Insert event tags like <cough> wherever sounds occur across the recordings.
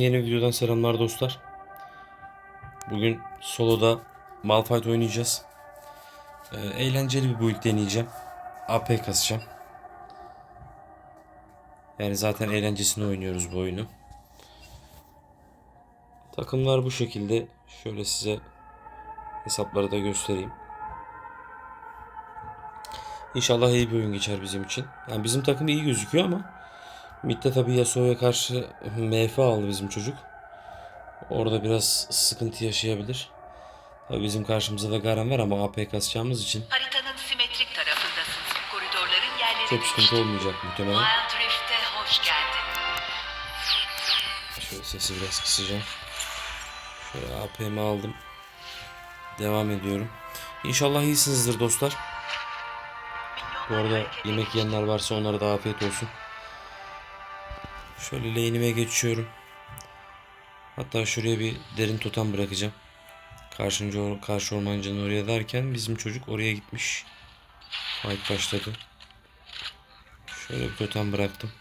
Yeni videodan selamlar dostlar. Bugün soloda Malphite oynayacağız. Ee, eğlenceli bir build deneyeceğim. AP kasacağım. Yani zaten eğlencesini oynuyoruz bu oyunu. Takımlar bu şekilde. Şöyle size hesapları da göstereyim. İnşallah iyi bir oyun geçer bizim için. Yani bizim takım iyi gözüküyor ama Mid'de tabii Yasuo'ya karşı MF aldı bizim çocuk. Orada biraz sıkıntı yaşayabilir. Tabii bizim karşımızda da Garen var ama AP kasacağımız için Haritanın simetrik tarafındasınız. Koridorların yerleri çok sıkıntı olmayacak muhtemelen. Wild Rift'e hoş geldin. Şöyle sesi biraz kısacağım. Şöyle AP'mi aldım. Devam ediyorum. İnşallah iyisinizdir dostlar. Bu arada yemek yiyenler varsa onlara da afiyet olsun. Şöyle lane'ime geçiyorum. Hatta şuraya bir derin totem bırakacağım. Karşıncı, karşı ormancının oraya derken bizim çocuk oraya gitmiş. Fight başladı. Şöyle bir totem bıraktım.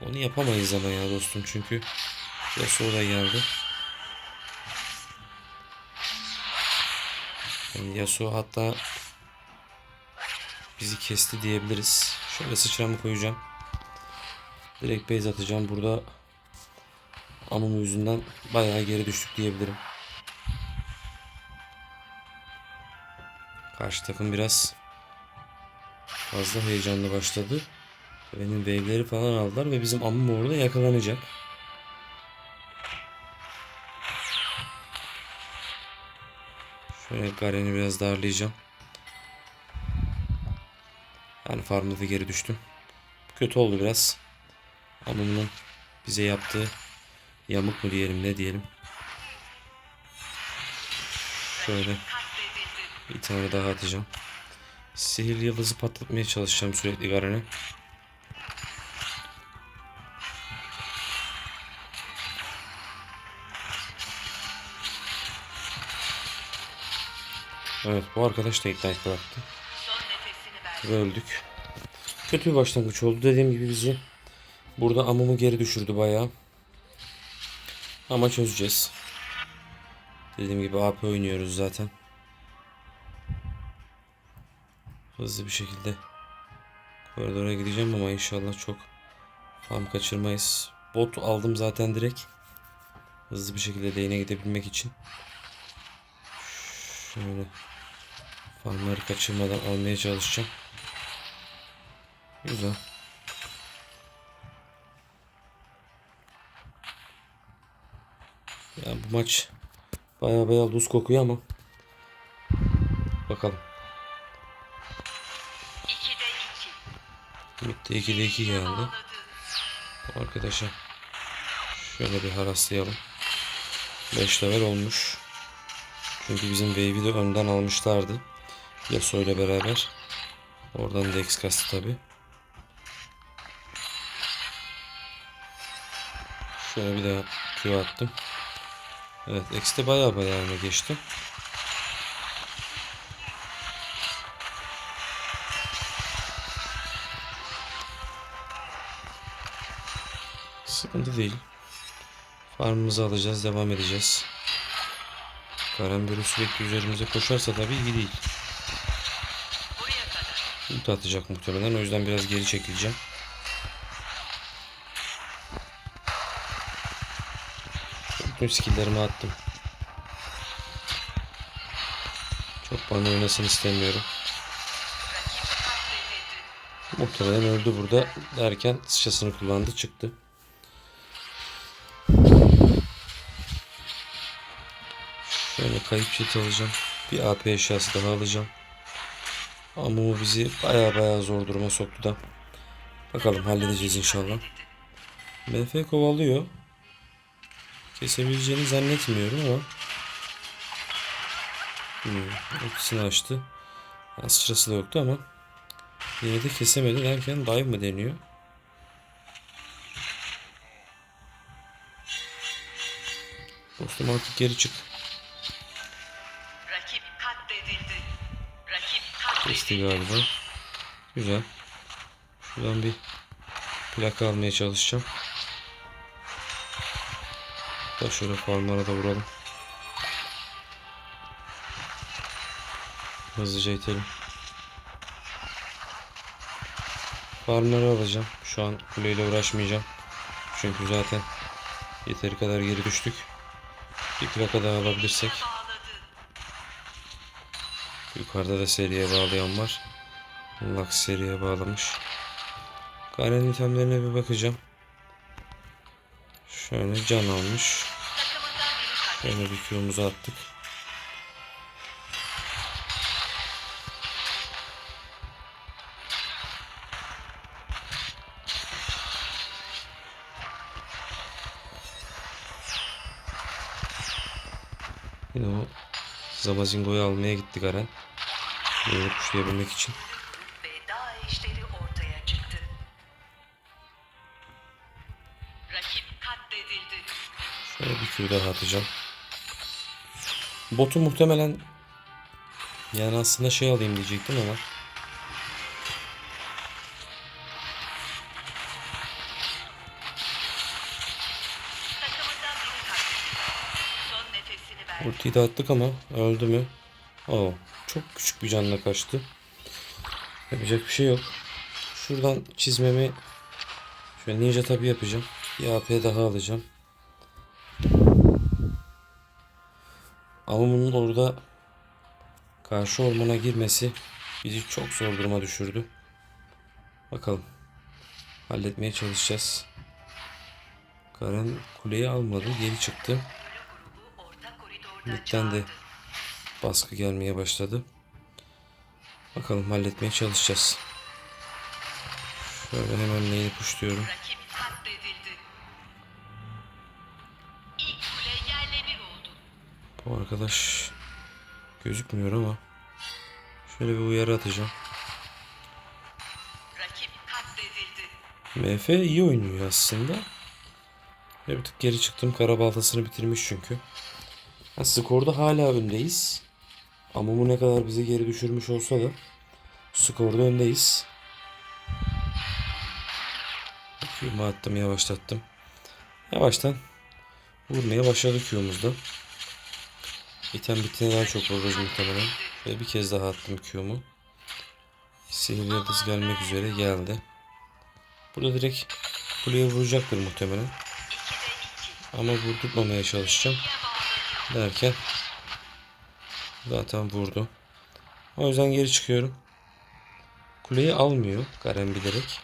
Onu yapamayız ama ya dostum çünkü Yasuo da geldi. Yani Yasuo hatta bizi kesti diyebiliriz. Şöyle sıçramı koyacağım. Direkt base atacağım. Burada Amumu yüzünden bayağı geri düştük diyebilirim. Karşı takım biraz fazla heyecanlı başladı. Benim wave'leri falan aldılar ve bizim Amumu orada yakalanacak. Şöyle Garen'i biraz darlayacağım. Yani farmda da geri düştüm. Kötü oldu biraz. Amumu'nun bize yaptığı yamuk mu diyelim ne diyelim. Şöyle bir tane daha atacağım. Sihirli yıldızı patlatmaya çalışacağım sürekli Garen'e. Evet bu arkadaş da ignite bıraktı. Ve öldük. Kötü bir başlangıç oldu. Dediğim gibi bizi burada Amum'u geri düşürdü bayağı. Ama çözeceğiz. Dediğim gibi AP oynuyoruz zaten. Hızlı bir şekilde koridora gideceğim ama inşallah çok farm kaçırmayız. Bot aldım zaten direkt. Hızlı bir şekilde lane'e gidebilmek için. Şöyle farmları kaçırmadan almaya çalışacağım. Güzel. Ya bu maç baya baya luz kokuyor ama bakalım. 2'de 2. Mid'de 2'de 2 geldi. Arkadaşa şöyle bir haraslayalım. 5 level olmuş. Çünkü bizim wave'i de önden almışlardı. Yasuo ile beraber. Oradan da X kastı tabi. Şöyle bir daha Q attım. Evet X'te baya baya öne geçti. Sıkıntı değil. Farmımızı alacağız, devam edeceğiz. Böyle sürekli üzerimize koşarsa tabii iyi değil. Ulti atacak muhtemelen. O yüzden biraz geri çekileceğim. Bütün skilllerimi attım. Çok bana oynasın istemiyorum. Muhtemelen öldü burada derken sıçrasını kullandı çıktı. Şöyle kayıp jet alacağım. Bir AP eşyası daha alacağım. Amumu bizi baya baya zor duruma soktu da. Bakalım halledeceğiz inşallah. MF kovalıyor. Kesebileceğini zannetmiyorum ama. Hmm, ultisini açtı. Yani sıçrası da yoktu ama. Yine de kesemedi derken dive mı deniyor? Dostum artık geri çık. Rakip katledildi. Rakip katledildi. Kesti galiba. Güzel. Şuradan bir plaka almaya çalışacağım. Da şöyle farmlara da vuralım. Hızlıca itelim. Farmları alacağım. Şu an kuleyle uğraşmayacağım. Çünkü zaten yeteri kadar geri düştük. Bir plaka daha alabilirsek. Yukarıda da seriye bağlayan var. Lux seriye bağlamış. Garen itemlerine bir bakacağım. Şöyle can almış. Şöyle bir Q'muzu attık. Yine o Zamazingo'yu almaya gitti Garen. Yeni kuşlayabilmek için. Şöyle bir Q daha atacağım. Botu muhtemelen yani aslında şey alayım diyecektim ama ultiyi de attık ama öldü mü? Oo, çok küçük bir canla kaçtı. Yapacak bir şey yok. Şuradan çizmemi şöyle ninja tabi yapacağım. Bir AP daha alacağım. Ama bunun orada karşı ormana girmesi bizi çok zor duruma düşürdü. Bakalım. Halletmeye çalışacağız. Karen kuleyi almadı. Geri çıktı. Mid'den de baskı gelmeye başladı. Bakalım halletmeye çalışacağız. Şöyle hemen neyini puşluyorum. Bu arkadaş gözükmüyor ama şöyle bir uyarı atacağım. MF iyi oynuyor aslında. Ve bir tık geri çıktım. Karabaltasını bitirmiş çünkü. Ha, skorda hala öndeyiz. Ama bu ne kadar bizi geri düşürmüş olsa da skorda öndeyiz. Q'mu attım yavaşlattım. Yavaştan vurmaya başladık Q'muzda. İtem bittiğinde daha çok vururuz muhtemelen. Ve bir kez daha attım Q'mu. Sihir yıldız gelmek üzere geldi. Burada direkt kuleye vuracaktır muhtemelen. 2'de 2. Ama vurdurtmamaya çalışacağım. Derken zaten vurdu. O yüzden geri çıkıyorum. Kuleyi almıyor Garen bilerek.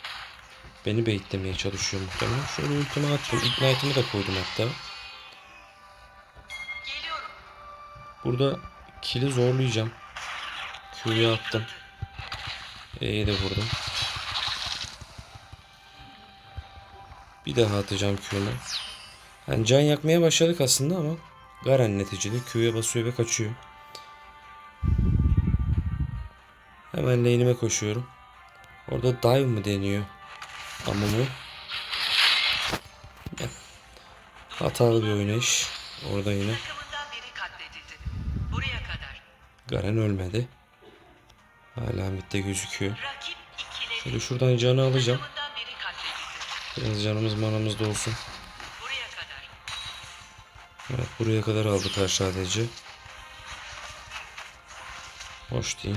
Beni baitlemeye çalışıyor muhtemelen. Şöyle ultimi attım. Ignite'ımı da koydum hatta. Burada kill'i zorlayacağım. Q'yu attım. E'yi de vurdum. Bir daha atacağım Q'nu. Yani can yakmaya başladık aslında ama Garen neticede Q'ya basıyor ve kaçıyor. Hemen lane'ime koşuyorum. Orada dive mı deniyor? Amumu. Hatalı bir oynayış. Orada yine. Garen ölmedi. Hala midde gözüküyor. Şöyle şuradan canı alacağım. Biraz canımız manamız da olsun. Evet buraya kadar aldık her sadece. Hoş değil.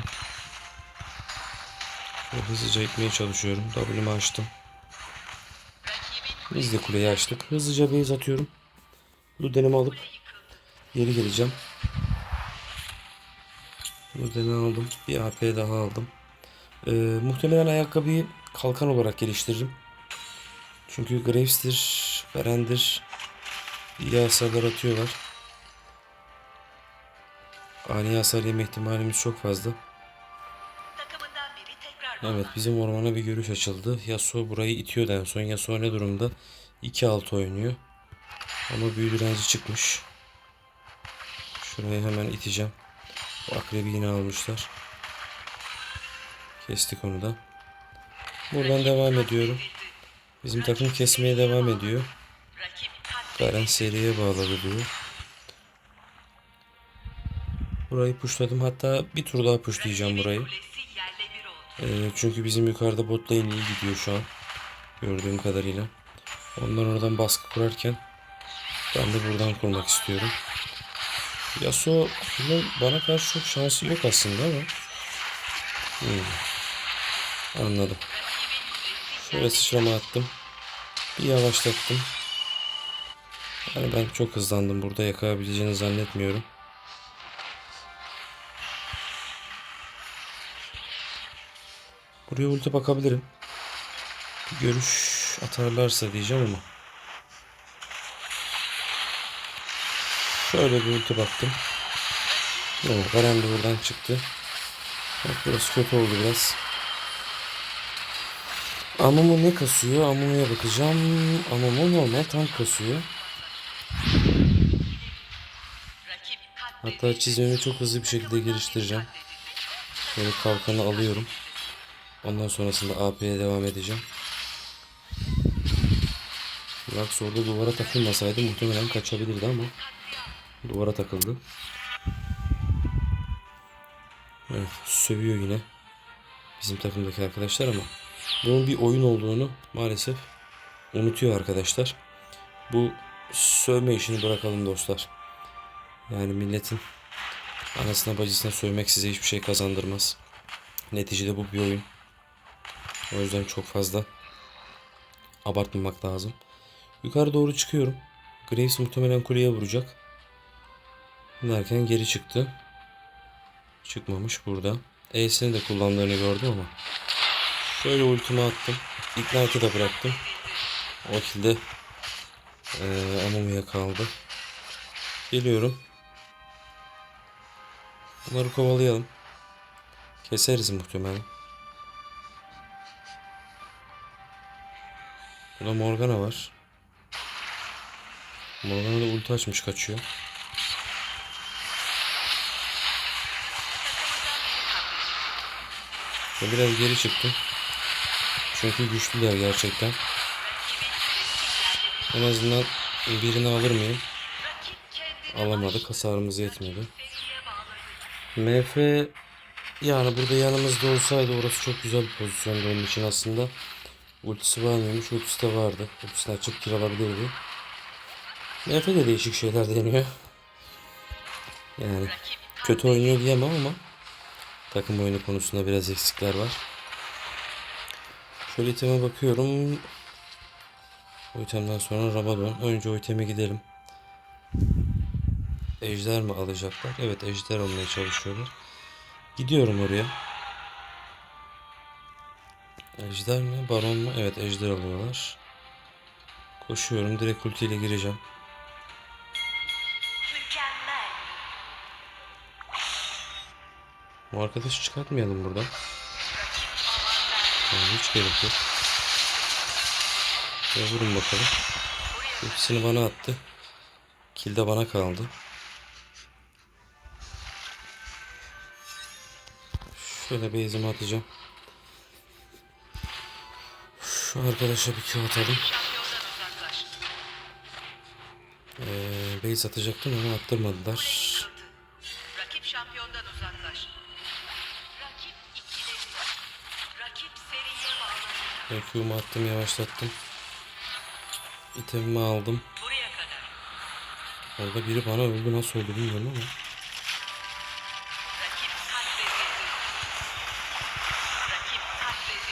Şöyle hızlıca gitmeye çalışıyorum. W'mi açtım. Biz de kuleyi açtık. Hızlıca base atıyorum. Luden'imi alıp geri geleceğim. Luden'i aldım. Bir AP daha aldım. Ee, muhtemelen ayakkabıyı kalkan olarak geliştiririm. Çünkü Graves'tir, Garen'dir. İyi hasarlar atıyorlar. Ani hasar yeme ihtimalimiz çok fazla. Evet bizim ormana bir görüş açıldı. Yasuo burayı itiyordu en son. Yasuo ne durumda? 2-6 oynuyor. Ama büyü direnci çıkmış. Şurayı hemen iteceğim. Bu akrebi yine almışlar. Kestik onu da. Buradan devam ediyorum. Bizim takım kesmeye devam ediyor. Garen seriye bağladı diyor. Burayı puşladım. Hatta bir tur daha puşlayacağım burayı. Ee, çünkü bizim yukarıda bot lane iyi gidiyor şu an. Gördüğüm kadarıyla. Ondan oradan baskı kurarken Ben de buradan kurmak istiyorum. Yasuo'nun bana karşı çok şansı yok aslında ama. Hmm. Anladım. Şöyle sıçrama attım. Bir yavaşlattım. Yani ben çok hızlandım. Burada yakalayabileceğini zannetmiyorum. Buraya ulti bakabilirim. Bir görüş atarlarsa diyeceğim ama. Şöyle bir ulti baktım. Oo, Garen de buradan çıktı. Bak burası kötü oldu biraz. Amumu ne kasıyor? Amumu'ya bakacağım. Amumu normal tank kasıyor. Hatta çizmemi çok hızlı bir şekilde geliştireceğim. Böyle kalkanı alıyorum. Ondan sonrasında AP'ye devam edeceğim. Lux orada duvara takılmasaydı muhtemelen kaçabilirdi ama duvara takıldı. Evet, sövüyor yine bizim takımdaki arkadaşlar ama bunun bir oyun olduğunu maalesef unutuyor arkadaşlar. Bu sövme işini bırakalım dostlar. Yani milletin anasına bacısına sövmek size hiçbir şey kazandırmaz. Neticede bu bir oyun. O yüzden çok fazla abartmamak lazım. Yukarı doğru çıkıyorum. Graves muhtemelen kuleye vuracak. Derken geri çıktı. Çıkmamış burada. E'sini de kullandığını gördüm ama. Şöyle ultimi attım. Ignite'ı da bıraktım. O kilde eee Amumu'ya kaldı. Geliyorum. Bunları kovalayalım. Keseriz muhtemelen. Burada Morgana var. Morgana da ulti açmış kaçıyor. Biraz geri çıktım. Çünkü güçlüler gerçekten. En azından birini alır mıyım? Alamadık. Hasarımız yetmedi. MF yani burada yanımızda olsaydı orası çok güzel bir pozisyondu onun için aslında. Ultisi var mıymış? Ultisi de vardı. Ultisini açıp kill alabilirdi. MF de değişik şeyler deniyor. Yani kötü oynuyor diyemem ama takım oyunu konusunda biraz eksikler var. Şöyle iteme bakıyorum. O itemden sonra Rabadon. Önce o iteme gidelim. Ejder mi alacaklar? Evet ejder almaya çalışıyorlar. Gidiyorum oraya. Ejder mi? Baron mu? Evet ejder alıyorlar. Koşuyorum. Direkt ultiyle gireceğim. Bu arkadaşı çıkartmayalım buradan. Yani hiç gerek yok. Şöyle vurun bakalım. Hepsini bana attı. Kill de bana kaldı. Şöyle base'imi atacağım. Şu arkadaşa bir Q atalım. Ee, base atacaktım ama attırmadılar. Ben attım yavaşlattım. İtemimi aldım. Orada biri bana öldü nasıl öldü bilmiyorum ama.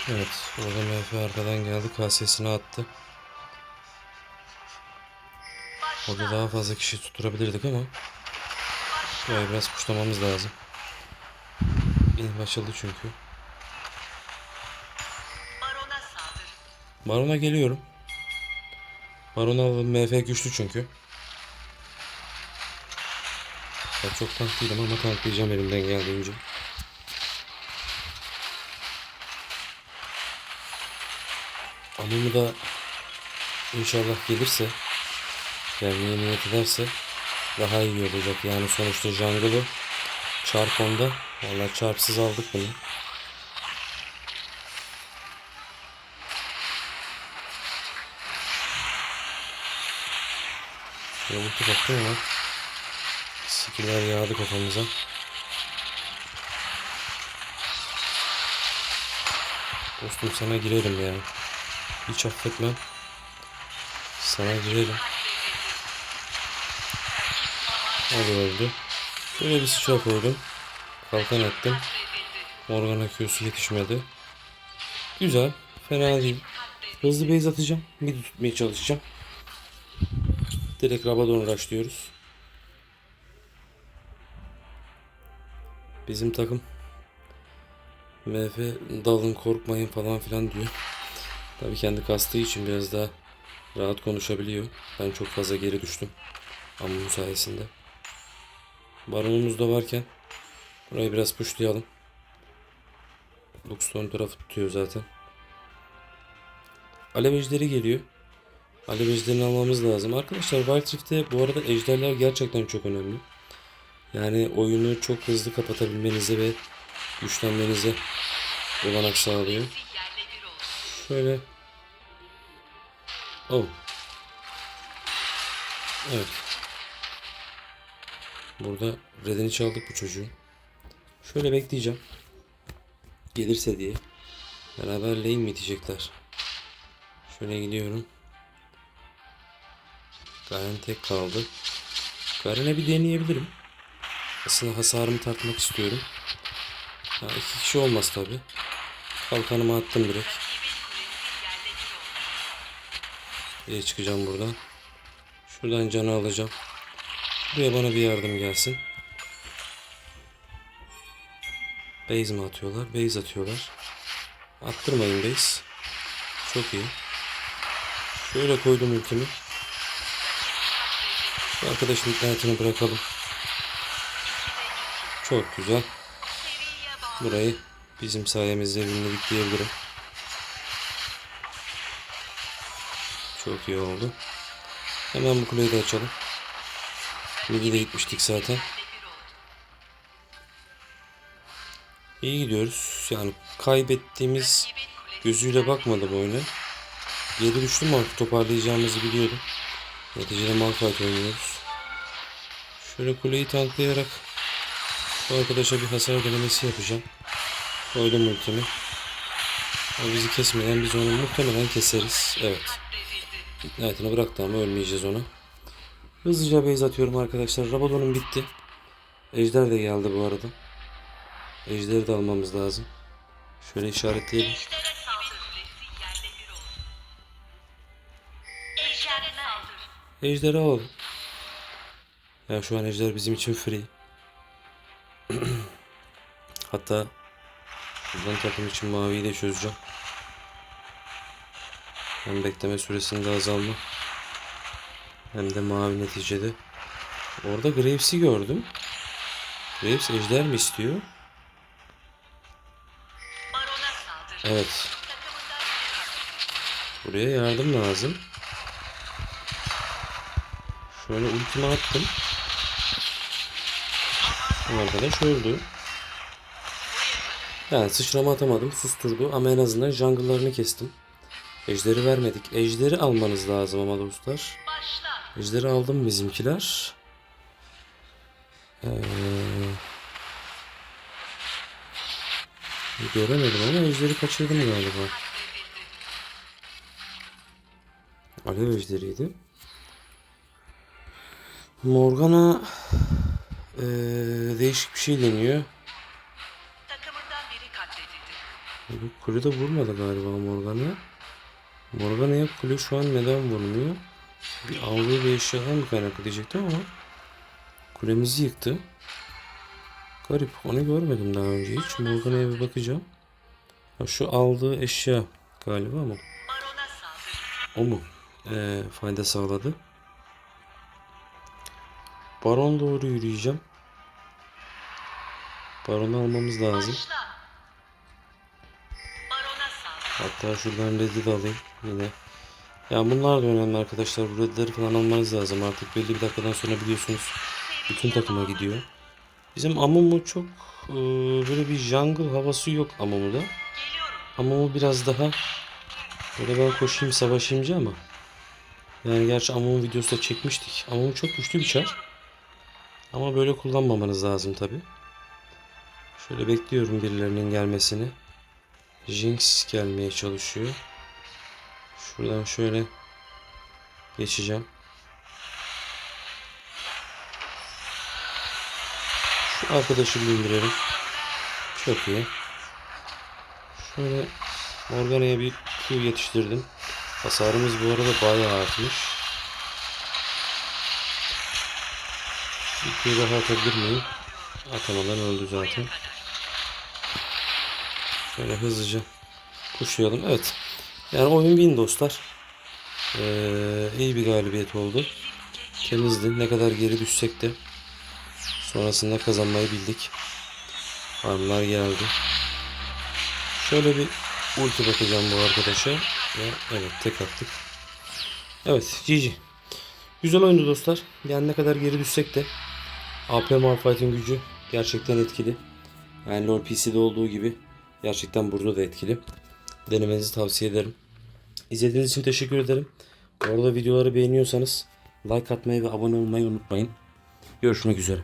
Evet orada MF arkadan geldi kasesini attı. Orada daha fazla kişi tutturabilirdik ama Burayı biraz kuşlamamız lazım. İlk açıldı çünkü. Baron'a geliyorum. Alalım. MF güçlü çünkü. Ben çok tank değilim ama tanklayacağım elimden geldiğince. Amumu da inşallah gelirse gelmeye niyet ederse daha iyi olacak. Yani sonuçta jungle'ı çarp onda. Valla çarpsız aldık bunu. Ya ulti baktım ama skiller yağdı kafamıza. Dostum sana girelim ya. Hiç affetmem. Sana girelim. O da öldü. Şöyle bir sıçra koydum. Kalkan attım. Morgana Q'su yetişmedi. Güzel. Fena değil. Hızlı base atacağım. Mid tutmaya çalışacağım. Direkt Rabadon rushlıyoruz. Bizim takım MF dalın korkmayın falan filan diyor. Tabii kendi kastığı için biraz daha rahat konuşabiliyor. Ben çok fazla geri düştüm. Ama bu sayesinde. Baronumuz da varken burayı biraz pushlayalım. Luxton tarafı tutuyor zaten. Alev ejderi geliyor. Alev ejderini almamız lazım. Arkadaşlar Wild Rift'te bu arada ejderler gerçekten çok önemli. Yani oyunu çok hızlı kapatabilmenize ve güçlenmenize olanak sağlıyor. Şöyle. Oh. Evet. Burada redini çaldık bu çocuğun. Şöyle bekleyeceğim. Gelirse diye. Beraber lane mi itecekler? Şöyle gidiyorum. Garen tek kaldı. Garen'e bir deneyebilirim. Aslında hasarımı tartmak istiyorum. Ha, iki kişi olmaz tabi. Kalkanımı attım direkt. İyi çıkacağım buradan. Şuradan canı alacağım. Buraya bana bir yardım gelsin. Base mi atıyorlar? Base atıyorlar. Attırmayın base. Çok iyi. Şöyle koydum ultimi. Arkadaşın internetini bırakalım. Çok güzel. Burayı bizim sayemizde winledik diyebilirim. Çok iyi oldu. Hemen bu kuleyi de açalım. Midi de gitmiştik zaten. İyi gidiyoruz. Yani kaybettiğimiz gözüyle bakmadım oyuna. Geri düştüm ama toparlayacağımızı biliyordum. Neticede Malphite oynuyoruz. Şöyle kuleyi tanklayarak bu arkadaşa bir hasar denemesi yapacağım. Koydum ultimi. O bizi kesmeden biz onu muhtemelen keseriz. Evet. İknatını bıraktı ama ölmeyeceğiz ona. Hızlıca base atıyorum arkadaşlar. Rabadon'um bitti. Ejder de geldi bu arada. Ejderi de almamız lazım. Şöyle işaretleyelim. Ejderi alalım. Ya şu an ejder bizim için free. <clears throat> Hatta buradan takım için maviyi de çözeceğim. Hem bekleme süresinde azalma. Hem de mavi neticede. Orada Graves'i gördüm. Graves ejder mi istiyor? Evet. Buraya yardım lazım. Şöyle ultimi attım. Arkadaş öldü. Yani sıçrama atamadım. Susturdu ama en azından jungle'larını kestim. Ejderi vermedik. Ejderi almanız lazım ama dostlar. Ejderi aldım bizimkiler. Ee, göremedim ama ejderi kaçırdım galiba. Alev ejderiydi. Morgana eee, değişik bir şey deniyor. Bu kule de vurmadı galiba Morgana. Morgana'ya kule şu an neden vurmuyor? Bir aldığı bir eşyadan mı kaynaklı diyecektim ama kulemizi yıktı. Garip. Onu görmedim daha önce hiç. Morgana'ya bir bakacağım. Ha, şu aldığı eşya galiba ama o mu eee, fayda sağladı? Baron doğru yürüyeceğim. Baron'u almamız lazım. Hatta şuradan red'i de alayım yine. Ya bunlar da önemli arkadaşlar. Bu red'leri falan almanız lazım artık. Belli bir dakikadan sonra biliyorsunuz bütün takıma gidiyor. Bizim Amumu çok eee, böyle bir jungle havası yok Amumu'da. Amumu biraz daha böyle ben koşayım savaşayımcı ama. Yani gerçi Amumu videosu da çekmiştik. Amumu çok güçlü bir çar. Ama böyle kullanmamanız lazım tabi. Şöyle bekliyorum birilerinin gelmesini. Jinx gelmeye çalışıyor. Şuradan şöyle geçeceğim. Arkadaşı bindirelim. Çok iyi. Şöyle Morgana'ya bir Q yetiştirdim. Hasarımız bu arada bayağı artmış. Q daha atabilir miyim? Atamadan öldü zaten. Şöyle hızlıca kuşlayalım. Evet. Yani oyun win dostlar. Ee, iyi bir galibiyet oldu. Temizdi. Ne kadar geri düşsek de sonrasında kazanmayı bildik. Farmlar geldi. Şöyle bir ulti bakacağım bu arkadaşa. Ve evet tek attık. Evet GG. Güzel oyundu dostlar. Yani ne kadar geri düşsek de AP Malphite'in gücü gerçekten etkili. Yani LoL PC'de olduğu gibi gerçekten burada da etkili. Denemenizi tavsiye ederim. İzlediğiniz için teşekkür ederim. Bu arada videoları beğeniyorsanız like atmayı ve abone olmayı unutmayın. Görüşmek üzere.